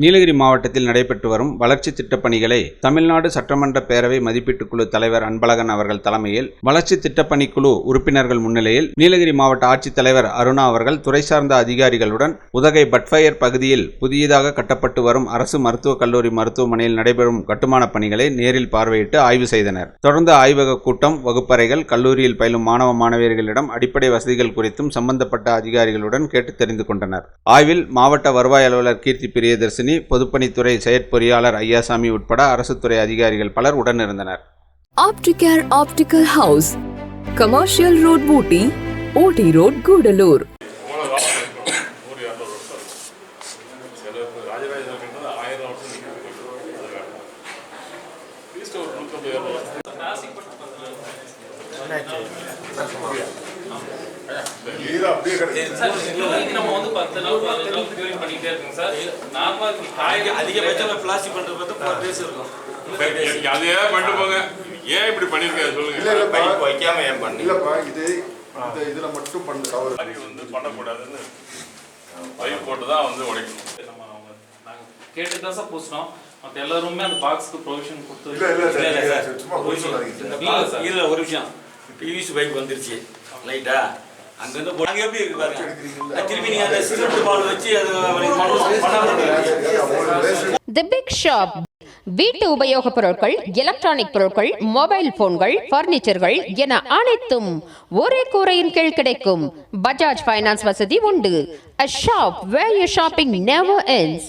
நீலகிரி மாவட்டத்தில் நடைபெற்று வரும் வளர்ச்சி திட்டப்பணிகளை தமிழ்நாடு சட்டமன்ற பேரவை மதிப்பீட்டுக் குழு தலைவர் அன்பழகன் அவர்கள் தலைமையில் வளர்ச்சி திட்டப்பணிக்குழு உறுப்பினர்கள் முன்னிலையில் நீலகிரி மாவட்ட ஆட்சித்தலைவர் அருணா அவர்கள் துறை சார்ந்த அதிகாரிகளுடன் உதகை பட்ஃபயர் பகுதியில் புதியதாக கட்டப்பட்டு வரும் அரசு மருத்துவக் கல்லூரி மருத்துவமனையில் நடைபெறும் கட்டுமானப் பணிகளை நேரில் பார்வையிட்டு ஆய்வு செய்தனர். தொடர்ந்து ஆய்வக கூட்டம் வகுப்பறைகள் கல்லூரியில் பயிலும் மாணவ மாணவியர்களிடம் அடிப்படை வசதிகள் குறித்தும் சம்பந்தப்பட்ட அதிகாரிகளுடன் கேட்டு தெரிந்து கொண்டனர். ஆய்வில் மாவட்ட வருவாய் அலுவலர் கீர்த்தி பிரியதர்சினி பொதுப்பணித்துறை செயற்பொறியாளர் ஐயாசாமி உட்பட அரசு துறை அதிகாரிகள் பலர் உடனிருந்தனர் Opticare Optical House, Commercial Road, Booty, OT Road, Gudalur. ஒரு இரநூறு வருஷம் சார் நம்ம வந்து பத்து நாள் பதினஞ்சு நாள் கியூரிங் பண்ணிட்டே இருக்கோம் சார் நார்மலாக காய்கறி அதிகபட்சமா பிளாஸ்டிக் பண்றது பார்த்து ஃபோர் டேஸ் இருக்கும் அதையே பண்ணிட்டு போங்க ஏன் இப்படி பண்ணிருக்காரு சொல்லுங்க இல்ல வைக்காம ஏன் பண்ணி இல்லப்பா இது இந்த இதுல மட்டும் பண்ண தவறு வந்து பண்ணக்கூடாதுன்னு பைப் போட்டு தான் வந்து உடைக்கணும் நம்ம அவங்க கேட்டு தான் சார் பூசினோம் மற்ற எல்லாருமே அந்த பாக்ஸ்க்கு ப்ரொவிஷன் கொடுத்து இல்ல இல்ல சும்மா இல்ல ஒரு விஷயம். பிவிசி பைப் வந்துருச்சு. லைட்டா அங்க இருந்து போ- அங்க எப்படி இருக்கு பாருங்க. திருப்பி நீங்க அந்த சிமெண்ட் பால் வச்சு அது தி பிக் ஷாப் வீட்டு உபயோகப் பொருட்கள் எலக்ட்ரானிக் பொருட்கள் மொபைல் போன்கள் பர்னிச்சர்கள் என அனைத்தும் ஒரே கூரையின் கீழ் கிடைக்கும். பஜாஜ் ஃபைனான்ஸ் வசதி உண்டு. A shop where you shopping never ends.